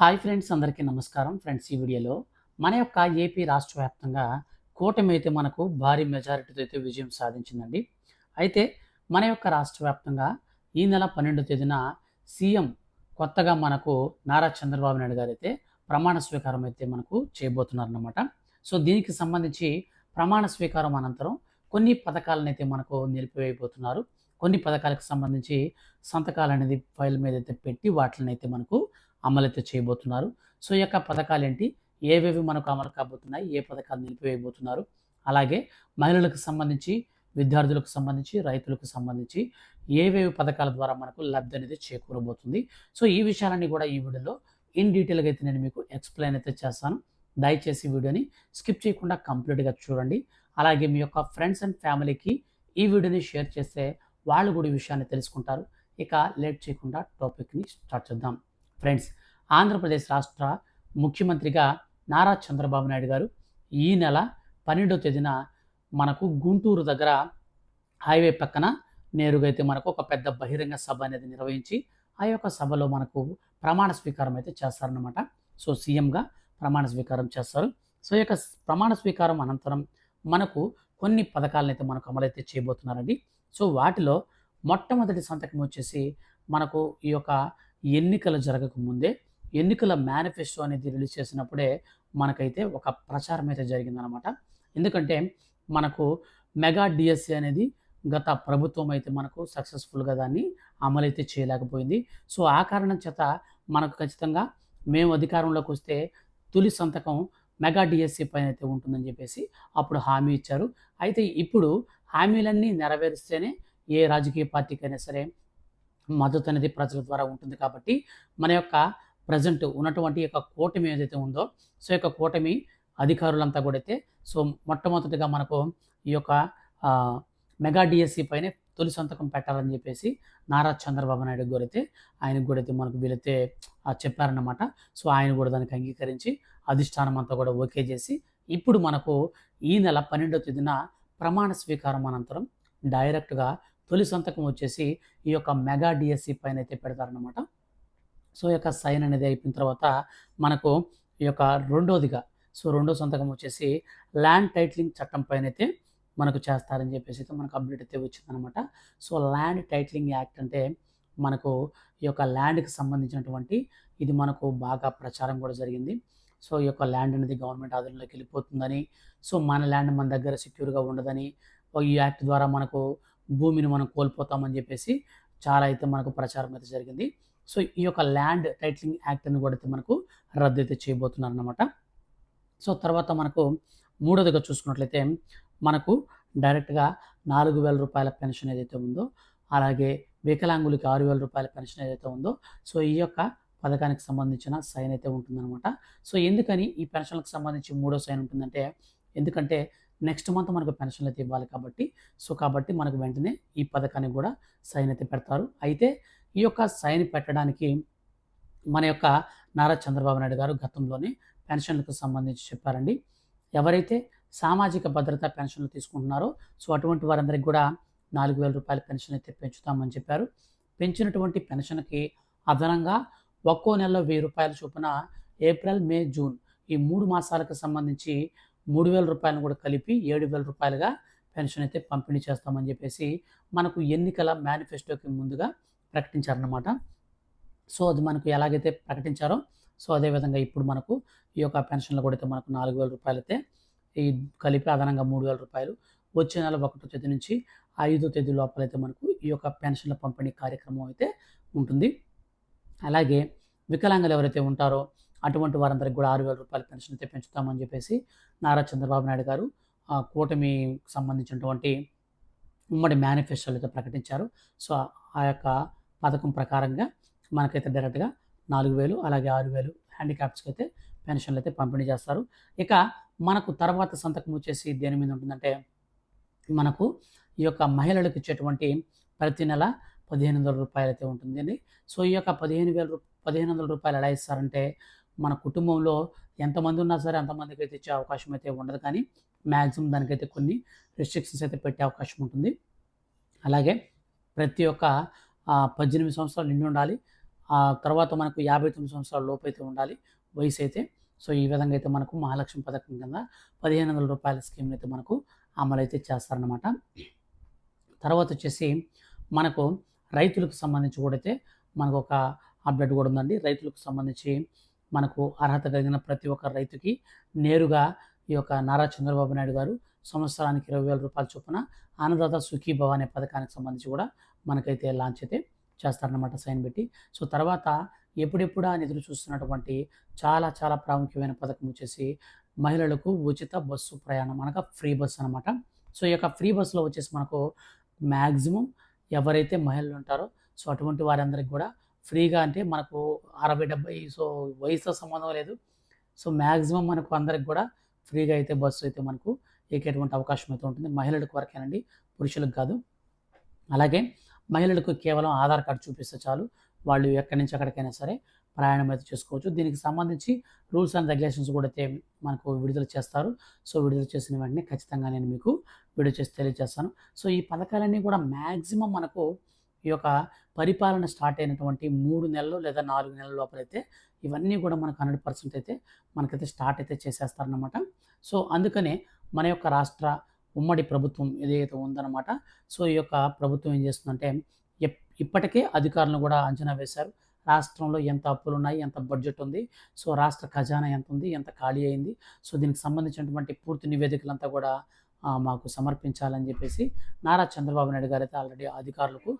Hi friends అందరికీ నమస్కారం. Friends ఈ వీడియోలో మన యొక్క ఏపీ రాష్ట్ర వ్యాప్తంగా కూటమి అయితే మనకు భారీ మెజారిటీతో అయితే విజయం సాధించిందండి. అయితే మన యొక్క రాష్ట్ర వ్యాప్తంగా ఈ నెల పన్నెండో తేదీన సీఎం కొత్తగా మనకు నారా చంద్రబాబు నాయుడు గారు అయితే ప్రమాణ స్వీకారం అయితే మనకు చేయబోతున్నారన్నమాట. సో దీనికి సంబంధించి ప్రమాణ స్వీకారం అనంతరం కొన్ని పథకాలను అయితే మనకు నిలిపివేయబోతున్నారు. కొన్ని పథకాలకు సంబంధించి సంతకాలు అనేది ఫైల్ మీద అయితే పెట్టి వాటిని అయితే మనకు అమలైతే చేయబోతున్నారు. సో ఈ యొక్క పథకాలు ఏంటి ఏవేవి మనకు అమలు కాబోతున్నాయి? ఏ పథకాలు నిలిపివేయబోతున్నారు? అలాగే మహిళలకు సంబంధించి విద్యార్థులకు సంబంధించి రైతులకు సంబంధించి ఏవేవి పథకాల ద్వారా మనకు లబ్ధి అనేది చేకూరబోతుంది? సో ఈ విషయాలన్నీ కూడా ఈ వీడియోలో ఇన్ డీటెయిల్గా అయితే నేను మీకు ఎక్స్ప్లెయిన్ అయితే చేస్తాను. దయచేసి వీడియోని స్కిప్ చేయకుండా కంప్లీట్గా చూడండి. అలాగే మీ యొక్క ఫ్రెండ్స్ అండ్ ఫ్యామిలీకి ఈ వీడియోని షేర్ చేస్తే వాళ్ళు కూడా ఈ విషయాన్ని తెలుసుకుంటారు. ఇక లేట్ చేయకుండా టాపిక్ని స్టార్ట్ చేద్దాం. ఫ్రెండ్స్ ఆంధ్రప్రదేశ్ రాష్ట్ర ముఖ్యమంత్రిగా నారా చంద్రబాబు నాయుడు గారు ఈ నెల పన్నెండవ తేదీన మనకు గుంటూరు దగ్గర హైవే పక్కన నేరుగా అయితే మనకు ఒక పెద్ద బహిరంగ సభ అనేది నిర్వహించి ఆ యొక్క సభలో మనకు ప్రమాణ స్వీకారం అయితే చేస్తారనమాట సో సీఎంగా ప్రమాణ స్వీకారం చేస్తారు. సో ఈ యొక్క ప్రమాణ స్వీకారం అనంతరం మనకు కొన్ని పథకాలను అయితే మనకు అమలైతే చేయబోతున్నారండి. సో వాటిలో మొట్టమొదటి సంతకం వచ్చేసి మనకు ఈ యొక్క ఎన్నికలు జరగక ముందే ఎన్నికల మేనిఫెస్టో అనేది రిలీజ్ చేసినప్పుడే మనకైతే ఒక ప్రచారం అయితే జరిగిందనమాట. ఎందుకంటే మనకు మెగా డిఎస్సి అనేది గత ప్రభుత్వం అయితే మనకు సక్సెస్ఫుల్గా దాన్ని అమలైతే చేయలేకపోయింది. సో ఆ కారణం చేత మనకు ఖచ్చితంగా మేము అధికారంలోకి వస్తే తొలి సంతకం మెగా డిఎస్సి పైన అయితే ఉంటుందని చెప్పేసి అప్పుడు హామీ ఇచ్చారు. అయితే ఇప్పుడు హామీలన్నీ నెరవేరిస్తేనే ఏ రాజకీయ పార్టీకైనా సరే మద్దతు అనేది ప్రజల ద్వారా ఉంటుంది కాబట్టి మన యొక్క ప్రజెంట్ ఉన్నటువంటి యొక్క కూటమి ఏదైతే ఉందో సో యొక్క కూటమి అధికారులంతా కూడా అయితే సో మొట్టమొదటిగా మనకు ఈ యొక్క మెగా డిఎస్సి పైన తొలి సంతకం పెట్టాలని చెప్పేసి నారా చంద్రబాబు నాయుడు గారు అయితే ఆయనకు కూడా అయితే మనకు వీలైతే చెప్పారన్నమాట. సో ఆయన కూడా దానికి అంగీకరించి అధిష్టానం అంతా కూడా ఓకే చేసి ఇప్పుడు మనకు ఈ నెల పన్నెండవ తేదీన ప్రమాణ స్వీకారం అనంతరం డైరెక్ట్గా తొలి సంతకం వచ్చేసి ఈ యొక్క మెగా డిఎస్సి పైన అయితే పెడతారనమాట సో ఈ యొక్క సైన్ అనేది అయిపోయిన తర్వాత మనకు ఈ యొక్క రెండోదిగా సో రెండో సంతకం వచ్చేసి ల్యాండ్ టైటిలింగ్ చట్టం పైన అయితే మనకు చేస్తారని చెప్పేసి అయితే మనకు అప్డేట్ అయితే వచ్చిందనమాట సో ల్యాండ్ టైటిలింగ్ యాక్ట్ అంటే మనకు ఈ యొక్క ల్యాండ్కి సంబంధించినటువంటి ఇది మనకు బాగా ప్రచారం కూడా జరిగింది. సో ఈ యొక్క ల్యాండ్ అనేది గవర్నమెంట్ ఆధీనంలోకి వెళ్ళిపోతుందని సో మన ల్యాండ్ మన దగ్గర సెక్యూర్గా ఉండదని ఈ యాక్ట్ ద్వారా మనకు భూమిని మనం కోల్పోతామని చెప్పేసి చాలా అయితే మనకు ప్రచారం అయితే జరిగింది. సో ఈ యొక్క ల్యాండ్ టైటిలింగ్ యాక్ట్ అని కూడా అయితే మనకు రద్దు అయితే చేయబోతున్నారు అనమాట సో తర్వాత మనకు మూడోదిగా చూసుకున్నట్లయితే మనకు డైరెక్ట్గా నాలుగు వేల రూపాయల పెన్షన్ ఏదైతే ఉందో అలాగే వికలాంగులకి ఆరు వేల రూపాయల పెన్షన్ ఏదైతే ఉందో సో ఈ యొక్క పథకానికి సంబంధించిన సైన్ అయితే ఉంటుందన్నమాట. సో ఎందుకని ఈ పెన్షన్లకు సంబంధించి మూడో సైన్ ఉంటుందంటే ఎందుకంటే నెక్స్ట్ మంత్ మనకు పెన్షన్ అయితే ఇవ్వాలి కాబట్టి సో కాబట్టి మనకు వెంటనే ఈ పథకానికి కూడా సైన్ అయితే పెడతారు. అయితే ఈ యొక్క సైన్ పెట్టడానికి మన యొక్క నారా చంద్రబాబు నాయుడు గారు గతంలోనే పెన్షన్లకు సంబంధించి చెప్పారండి. ఎవరైతే సామాజిక భద్రత పెన్షన్లు తీసుకుంటున్నారో సో అటువంటి వారందరికీ కూడా నాలుగు వేల రూపాయల పెన్షన్ అయితే పెంచుతామని చెప్పారు. పెంచినటువంటి పెన్షన్కి అదనంగా ఒక్కో నెలలో వెయ్యి రూపాయల చొప్పున ఏప్రిల్ మే జూన్ ఈ మూడు మాసాలకు సంబంధించి మూడు వేల రూపాయలను కూడా కలిపి ఏడు వేల రూపాయలుగా పెన్షన్ అయితే పంపిణీ చేస్తామని చెప్పేసి మనకు ఎన్నికల మేనిఫెస్టోకి ముందుగా ప్రకటించారన్నమాట. సో అది మనకు ఎలాగైతే ప్రకటించారో సో అదేవిధంగా ఇప్పుడు మనకు ఈ యొక్క పెన్షన్లు కూడా అయితే మనకు నాలుగు వేల రూపాయలు అయితే ఈ కలిపి అదనంగా మూడు వేల రూపాయలు. వచ్చే నెల ఒకటో తేదీ నుంచి ఐదో తేదీ లోపల అయితే మనకు ఈ యొక్క పెన్షన్ల పంపిణీ కార్యక్రమం అయితే ఉంటుంది. అలాగే వికలాంగులు ఎవరైతే ఉంటారో అటువంటి వారందరికీ కూడా ఆరు వేల రూపాయల పెన్షన్ అయితే పెంచుతామని చెప్పేసి నారా చంద్రబాబు నాయుడు గారు ఆ కూటమికి సంబంధించినటువంటి ఉమ్మడి మేనిఫెస్టోలు అయితే ప్రకటించారు. సో ఆ యొక్క పథకం ప్రకారంగా మనకైతే డైరెక్ట్గా నాలుగు వేలు అలాగే ఆరు వేలు హ్యాండిక్యాప్స్కి అయితే పెన్షన్లు అయితే పంపిణీ చేస్తారు. ఇక మనకు తర్వాత సంతకం వచ్చేసి దేని మీద ఉంటుందంటే మనకు ఈ యొక్క మహిళలకు ఇచ్చేటువంటి ప్రతి నెల పదిహేను వందల రూపాయలు అయితే ఉంటుందండి. సో ఈ యొక్క పదిహేను వేల రూ- పదిహేను వందల రూపాయలు ఎలా ఇస్తారంటే మన కుటుంబంలో ఎంతమంది ఉన్నా సరే అంతమందికి అయితే ఇచ్చే అవకాశం అయితే ఉండదు. కానీ మ్యాక్సిమం దానికైతే కొన్ని రిస్ట్రిక్షన్స్ అయితే పెట్టే అవకాశం ఉంటుంది. అలాగే ప్రతి ఒక్క పద్దెనిమిది సంవత్సరాలు నిండి ఉండాలి. ఆ తర్వాత మనకు యాభై తొమ్మిది సంవత్సరాల లోపు అయితే ఉండాలి. వయసు అయితే. సో ఈ విధంగా అయితే మనకు మహాలక్ష్మి పథకం కింద పదిహేను వందల రూపాయల స్కీమ్ని అయితే మనకు అమలు అయితే చేస్తారనమాట తర్వాత వచ్చేసి మనకు రైతులకు సంబంధించి కూడా అయితే మనకు ఒక అప్డేట్ కూడా ఉందండి. రైతులకు సంబంధించి మనకు అర్హత కలిగిన ప్రతి ఒక్క రైతుకి నేరుగా ఈ యొక్క నారా చంద్రబాబు నాయుడు గారు సంవత్సరానికి ఇరవై వేల రూపాయల చొప్పున అన్నదాత సుఖీ భవ అనే పథకానికి సంబంధించి కూడా మనకైతే లాంచ్ అయితే చేస్తారనమాట సైన్ పెట్టి. సో తర్వాత ఎప్పుడెప్పుడా నిధులు ఎదురు చూస్తున్నటువంటి చాలా చాలా ప్రాముఖ్యమైన పథకం వచ్చేసి మహిళలకు ఉచిత బస్సు ప్రయాణం అనగా ఫ్రీ బస్ అనమాట సో ఈ యొక్క ఫ్రీ బస్సులో వచ్చేసి మనకు మ్యాక్సిమం ఎవరైతే మహిళలు ఉంటారో సో అటువంటి వారందరికి కూడా ఫ్రీగా అంటే మనకు అరవై డెబ్బై సో వయసుతో సంబంధం లేదు. సో మ్యాక్సిమం మనకు అందరికి కూడా ఫ్రీగా అయితే బస్సు అయితే మనకు ఎక్కేటువంటి అవకాశం అయితే ఉంటుంది. మహిళలకు వరకేనండి పురుషులకు కాదు. అలాగే మహిళలకు కేవలం ఆధార్ కార్డు చూపిస్తే చాలు. వాళ్ళు ఎక్కడి నుంచి ఎక్కడికైనా సరే ప్రయాణం అయితే చేసుకోవచ్చు. దీనికి సంబంధించి రూల్స్ అండ్ రెగ్యులేషన్స్ కూడా అయితే మనకు విడుదల చేస్తారు. సో విడుదల చేసిన వెంటనే ఖచ్చితంగా నేను మీకు వీడియో చేసి తెలియజేస్తాను. సో ఈ పథకాలన్నీ కూడా మ్యాక్సిమం మనకు ఈ యొక్క పరిపాలన స్టార్ట్ అయినటువంటి మూడు నెలలు లేదా నాలుగు నెలల లోపలైతే ఇవన్నీ కూడా మనకు హండ్రెడ్ పర్సెంట్ అయితే మనకైతే స్టార్ట్ అయితే చేసేస్తారనమాట సో అందుకనే మన యొక్క రాష్ట్ర ఉమ్మడి ప్రభుత్వం ఏదైతే ఉందన్నమాట సో ఈ యొక్క ప్రభుత్వం ఏం చేస్తుందంటే ఇప్పటికే అధికారులను కూడా అంచనా వేశారు. రాష్ట్రంలో ఎంత అప్పులు ఉన్నాయి ఎంత బడ్జెట్ ఉంది సో రాష్ట్ర ఖజానా ఎంత ఉంది ఎంత ఖాళీ అయింది సో దీనికి సంబంధించినటువంటి పూర్తి నివేదికలంతా కూడా మాకు సమర్పించాలని చెప్పేసి నారా చంద్రబాబు నాయుడు గారు అయితే ఆల్రెడీ అధికారులకు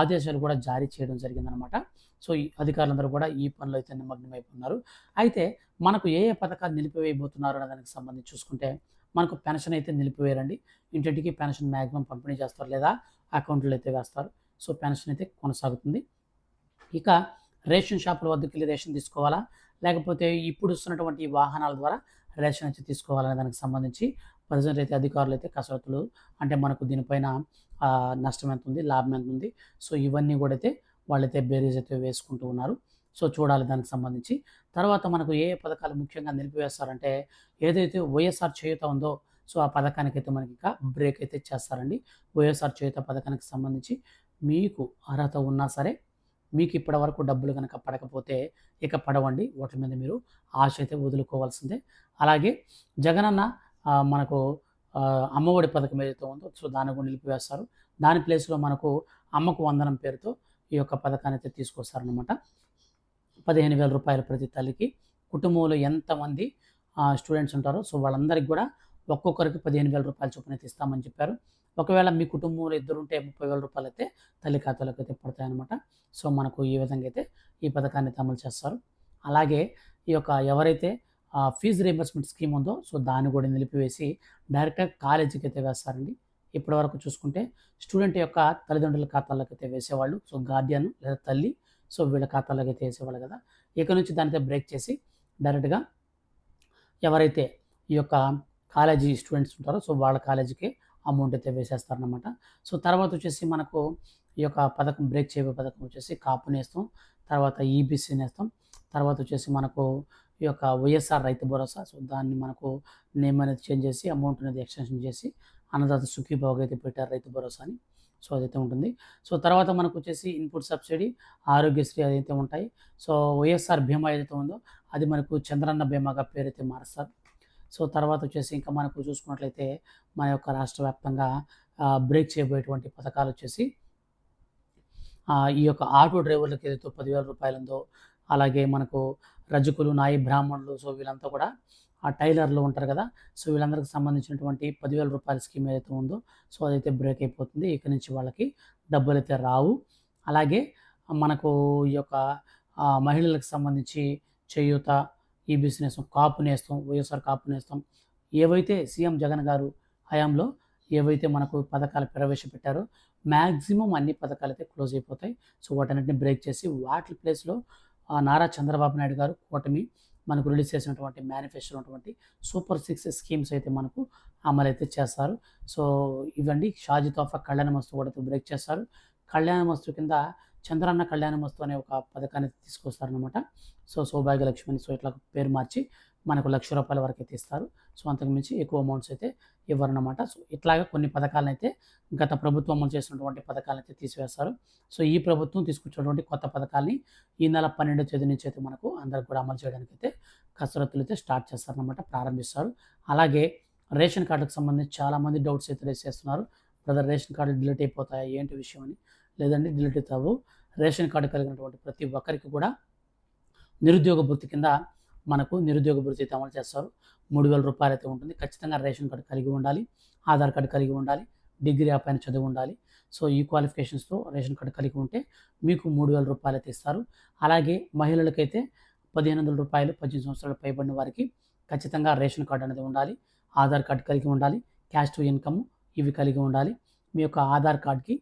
ఆదేశాలు కూడా జారీ చేయడం జరిగిందనమాట సో ఈ అధికారులందరూ కూడా ఈ పనులు అయితే నిమగ్నమైపోతున్నారు. అయితే మనకు ఏ ఏ పథకాలు నిలిపివేయబోతున్నారు అనే దానికి సంబంధించి చూసుకుంటే మనకు పెన్షన్ అయితే నిలిపివేయరండి. ఇంటింటికి పెన్షన్ మ్యాక్సిమం పంపిణీ చేస్తారు లేదా అకౌంట్లో అయితే వేస్తారు. సో పెన్షన్ అయితే కొనసాగుతుంది. ఇక రేషన్ షాపుల వద్దకు వెళ్ళి రేషన్ తీసుకోవాలా? లేకపోతే ఇప్పుడు వస్తున్నటువంటి వాహనాల ద్వారా రేషన్ అయితే తీసుకోవాలనే దానికి సంబంధించి ప్రజెంట్ అయితే అధికారులు అయితే కసరత్తులు అంటే మనకు దీనిపైన నష్టం ఎంత ఉంది లాభం ఎంత ఉంది సో ఇవన్నీ కూడా అయితే వాళ్ళైతే బేరీజ్ అయితే వేసుకుంటూ ఉన్నారు. సో చూడాలి దానికి సంబంధించి. తర్వాత మనకు ఏ పథకాలు ముఖ్యంగా నిలిపివేస్తారంటే ఏదైతే వైఎస్ఆర్ చేయుత ఉందో సో ఆ పథకానికైతే మనకి ఇంకా బ్రేక్ అయితే చేస్తారండి. వైఎస్ఆర్ చేయుత పథకానికి సంబంధించి మీకు అర్హత ఉన్నా సరే మీకు ఇప్పటి వరకు డబ్బులు కనుక పడకపోతే ఇక పడవండి. వాటి మీద మీరు ఆశ అయితే వదులుకోవాల్సిందే. అలాగే జగనన్న మనకు అమ్మఒడి పథకం ఏదైతే ఉందో సో దాన్ని కూడా నిలిపివేస్తారు. దాని ప్లేస్లో మనకు అమ్మకు వందనం పేరుతో ఈ యొక్క పథకాన్ని అయితే తీసుకొస్తారనమాట పదిహేను వేల రూపాయలు ప్రతి తల్లికి. కుటుంబంలో ఎంతమంది స్టూడెంట్స్ ఉంటారో సో వాళ్ళందరికీ కూడా ఒక్కొక్కరికి పదిహేను వేల రూపాయల చొప్పున అయితే ఇస్తామని చెప్పారు. ఒకవేళ మీ కుటుంబంలో ఇద్దరు ఉంటే ముప్పై వేల రూపాయలు అయితే తల్లి ఖాతాలోకి అయితే పడతాయన్నమాట. సో మనకు ఈ విధంగా అయితే ఈ పథకాన్ని అమలు చేస్తారు. అలాగే ఈ యొక్క ఎవరైతే ఫీజు రీంబర్స్మెంట్ స్కీమ్ ఉందో సో దాన్ని కూడా నిలిపివేసి డైరెక్ట్గా కాలేజీకి అయితే వేస్తారండి. ఇప్పటి వరకు చూసుకుంటే స్టూడెంట్ యొక్క తల్లిదండ్రుల ఖాతాలోకి అయితే వేసేవాళ్ళు సో గార్డియన్ లేదా తల్లి సో వీళ్ళ ఖాతాలోకి అయితే వేసేవాళ్ళు కదా. ఇక నుంచి దానితో బ్రేక్ చేసి డైరెక్ట్గా ఎవరైతే ఈ యొక్క కాలేజీ స్టూడెంట్స్ ఉంటారో సో వాళ్ళ కాలేజీకి అమౌంట్ అయితే వేసేస్తారనమాట సో తర్వాత వచ్చేసి మనకు ఈ యొక్క పథకం బ్రేక్ చేయబోయే పథకం వచ్చేసి కాపు నేస్తాం తర్వాత ఈబీసీ నేస్తాం తర్వాత వచ్చేసి మనకు ఈ యొక్క వైఎస్ఆర్ రైతు భరోసా. సో దాన్ని మనకు నేమ్ అనేది చేంజ్ చేసి అమౌంట్ అనేది ఎక్స్టెన్షన్ చేసి అన్నదాత సుఖీభాగ్ అయితే పెట్టారు రైతు భరోసా అని సో అదైతే ఉంటుంది. సో తర్వాత మనకు వచ్చేసి ఇన్పుట్ సబ్సిడీ ఆరోగ్యశ్రీ అదైతే ఉంటాయి. సో వైఎస్ఆర్ బీమా ఏదైతే ఉందో అది మనకు చంద్రన్న బీమాగా పేరైతే మారుస్తారు. సో తర్వాత వచ్చేసి ఇంకా మనకు చూసుకున్నట్లయితే మన యొక్క రాష్ట్ర వ్యాప్తంగా బ్రేక్ చేయబోయేటువంటి పథకాలు వచ్చేసి ఈ యొక్క ఆటో డ్రైవర్లకు ఏదైతే పదివేల రూపాయలు ఉందో అలాగే మనకు రజకులు నాయి బ్రాహ్మణులు సో వీళ్ళంతా కూడా ఆ టైలర్లు ఉంటారు కదా. సో వీళ్ళందరికి సంబంధించినటువంటి పదివేల రూపాయల స్కీమ్ ఏదైతే ఉందో సో అదైతే బ్రేక్ అయిపోతుంది. ఇక నుంచి వాళ్ళకి డబ్బులు అయితే రావు. అలాగే మనకు ఈ యొక్క మహిళలకు సంబంధించి చేయూత ఈ బిజినెస్ కాపు నేస్తాం వైఎస్ఆర్ కాపు నేస్తాం ఏవైతే సీఎం జగన్ గారు హయాంలో ఏవైతే మనకు పథకాలు ప్రవేశపెట్టారో మ్యాక్సిమం అన్ని పథకాలు అయితే క్లోజ్ అయిపోతాయి. సో వాటన్నిటిని బ్రేక్ చేసి వాటి ప్లేస్లో నారా చంద్రబాబు నాయుడు గారు కూటమి మనకు రిలీజ్ చేసినటువంటి మేనిఫెస్టో ఉన్నటువంటి సూపర్ సిక్స్ స్కీమ్స్ అయితే మనకు అమలు అయితే చేస్తారు. సో ఇవండి షాజీ తోఫా కళ్యాణ మస్తు కూడా బ్రేక్ చేస్తారు. కళ్యాణ మస్తు కింద చంద్రన్న కళ్యాణమస్తు అనే ఒక పథకాన్ని తీసుకొస్తారనమాట సో సౌభాగ్యలక్ష్మి సో ఇట్లా పేరు మార్చి మనకు లక్ష రూపాయల వరకు అయితే ఇస్తారు సో అంతకుమించి ఎక్కువ అమౌంట్స్ అయితే ఇవ్వరన్నమాట. సో ఇట్లాగా కొన్ని పథకాలను అయితే గత ప్రభుత్వం అమలు చేసినటువంటి పథకాలను అయితే తీసివేస్తారు. సో ఈ ప్రభుత్వం తీసుకొచ్చినటువంటి కొత్త పథకాలని ఈ నెల పన్నెండో తేదీ నుంచి అయితే మనకు అందరికి కూడా అమలు చేయడానికి అయితే కసరత్తులు అయితే స్టార్ట్ చేస్తారనమాట ప్రారంభిస్తారు. అలాగే రేషన్ కార్డుకు సంబంధించి చాలామంది డౌట్స్ అయితే రేస్ చేస్తున్నారు. బ్రదర్ రేషన్ కార్డు డిలీట్ అయిపోతాయా? ఏంటి విషయం అని? లేదంటే డిలీట్ అవుతావు. రేషన్ కార్డు కలిగినటువంటి ప్రతి ఒక్కరికి కూడా నిరుద్యోగ భృతి కింద మనకు నిరుద్యోగ భృతి అయితే అమలు చేస్తారు. మూడు వేల రూపాయలు అయితే ఉంటుంది. ఖచ్చితంగా రేషన్ కార్డు కలిగి ఉండాలి. ఆధార్ కార్డు కలిగి ఉండాలి. డిగ్రీ ఆ పైన చదివి ఉండాలి. సో ఈ క్వాలిఫికేషన్స్తో రేషన్ కార్డు కలిగి ఉంటే మీకు మూడు వేల రూపాయలు అయితే ఇస్తారు. అలాగే మహిళలకైతే పదిహేను వందల రూపాయలు పద్దెనిమిది సంవత్సరాలు పైబడిన వారికి ఖచ్చితంగా రేషన్ కార్డు అనేది ఉండాలి. ఆధార్ కార్డు కలిగి ఉండాలి. క్యాష్ టు ఇన్కమ్ ఇవి కలిగి ఉండాలి. మీ యొక్క ఆధార్ కార్డ్కి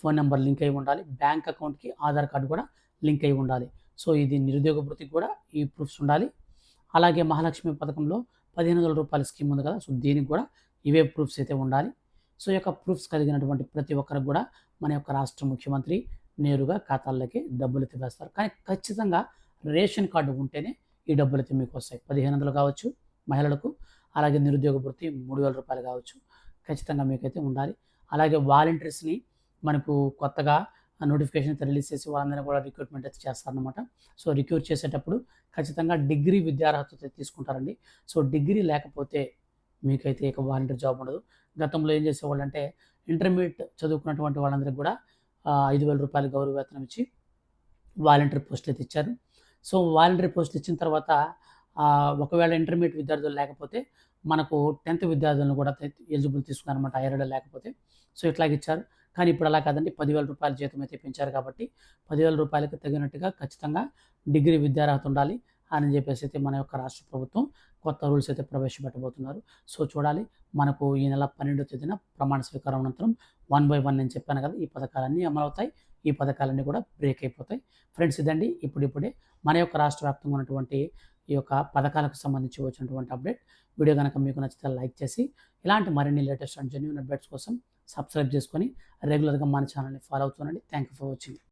ఫోన్ నెంబర్ లింక్ అయి ఉండాలి. బ్యాంక్ అకౌంట్కి ఆధార్ కార్డు కూడా లింక్ అయి ఉండాలి. సో ఇది నిరుద్యోగ వృత్తికి కూడా ఈ ప్రూఫ్స్ ఉండాలి. అలాగే మహాలక్ష్మి పథకంలో పదిహేను వందల రూపాయల స్కీమ్ ఉంది కదా సో దీనికి కూడా ఇవే ప్రూఫ్స్ అయితే ఉండాలి. సో ఈ యొక్క ప్రూఫ్స్ కలిగినటువంటి ప్రతి ఒక్కరికి కూడా మన యొక్క రాష్ట్ర ముఖ్యమంత్రి నేరుగా ఖాతాల్లోకి డబ్బులు అయితే వేస్తారు. కానీ ఖచ్చితంగా రేషన్ కార్డు ఉంటేనే ఈ డబ్బులు అయితే మీకు వస్తాయి. పదిహేను వందలు కావచ్చు మహిళలకు అలాగే నిరుద్యోగ వృత్తి మూడు వేల రూపాయలు కావచ్చు. ఖచ్చితంగా మీకైతే ఉండాలి. అలాగే వాలంటీర్స్ని మనకు కొత్తగా నోటిఫికేషన్ అయితే రిలీజ్ చేసి వాళ్ళందరినీ కూడా రిక్రూట్మెంట్ అయితే చేస్తారనమాట సో రిక్రూట్ చేసేటప్పుడు ఖచ్చితంగా డిగ్రీ విద్యార్హత అయితే తీసుకుంటారండి. సో డిగ్రీ లేకపోతే మీకైతే ఇక వాలంటీర్ జాబ్ ఉండదు. గతంలో ఏం చేసేవాళ్ళు అంటే ఇంటర్మీడియట్ చదువుకున్నటువంటి వాళ్ళందరికీ కూడా ఐదు వేల రూపాయలు గౌరవ వేతనం ఇచ్చి వాలంటీర్ పోస్టులు అయితే ఇచ్చారు. సో వాలంటీర్ పోస్టులు ఇచ్చిన తర్వాత ఒకవేళ ఇంటర్మీడియట్ విద్యార్థులు లేకపోతే మనకు టెన్త్ విద్యార్థులను కూడా ఎలిజిబుల్ తీసుకున్నారన్నమాట. ఐరడ లేకపోతే. సో ఇట్లాగ ఇచ్చారు. కానీ ఇప్పుడు అలా కాదండి. పదివేల రూపాయల జీతం అయితే పెంచారు కాబట్టి పదివేల రూపాయలకు తగినట్టుగా ఖచ్చితంగా డిగ్రీ విద్యార్హత ఉండాలి అని చెప్పేసి అయితే మన యొక్క రాష్ట్ర ప్రభుత్వం కొత్త రూల్స్ అయితే ప్రవేశపెట్టబోతున్నారు. సో చూడాలి. మనకు ఈ నెల పన్నెండో తేదీన ప్రమాణ స్వీకారం అనంతరం వన్ బై వన్ నేను చెప్పాను కదా ఈ పథకాలన్నీ అమలవుతాయి. ఈ పథకాలన్నీ కూడా బ్రేక్ అయిపోతాయి. ఫ్రెండ్స్ ఇదండి. ఇప్పుడిప్పుడే మన యొక్క రాష్ట్ర వ్యాప్తంగా ఉన్నటువంటి ఈ యొక్క పథకాలకు సంబంధించి వచ్చినటువంటి అప్డేట్. వీడియో కనుక మీకు నచ్చితే లైక్ చేసి ఇలాంటి మరిన్ని లేటెస్ట్ అండ్ జెన్యున్ అప్డేట్స్ కోసం సబ్స్క్రైబ్ చేసుకొని రెగ్యులర్గా మన ఛానల్ని ఫాలో అవుతుండండి థ్యాంక్ యూ ఫర్ వాచింగ్.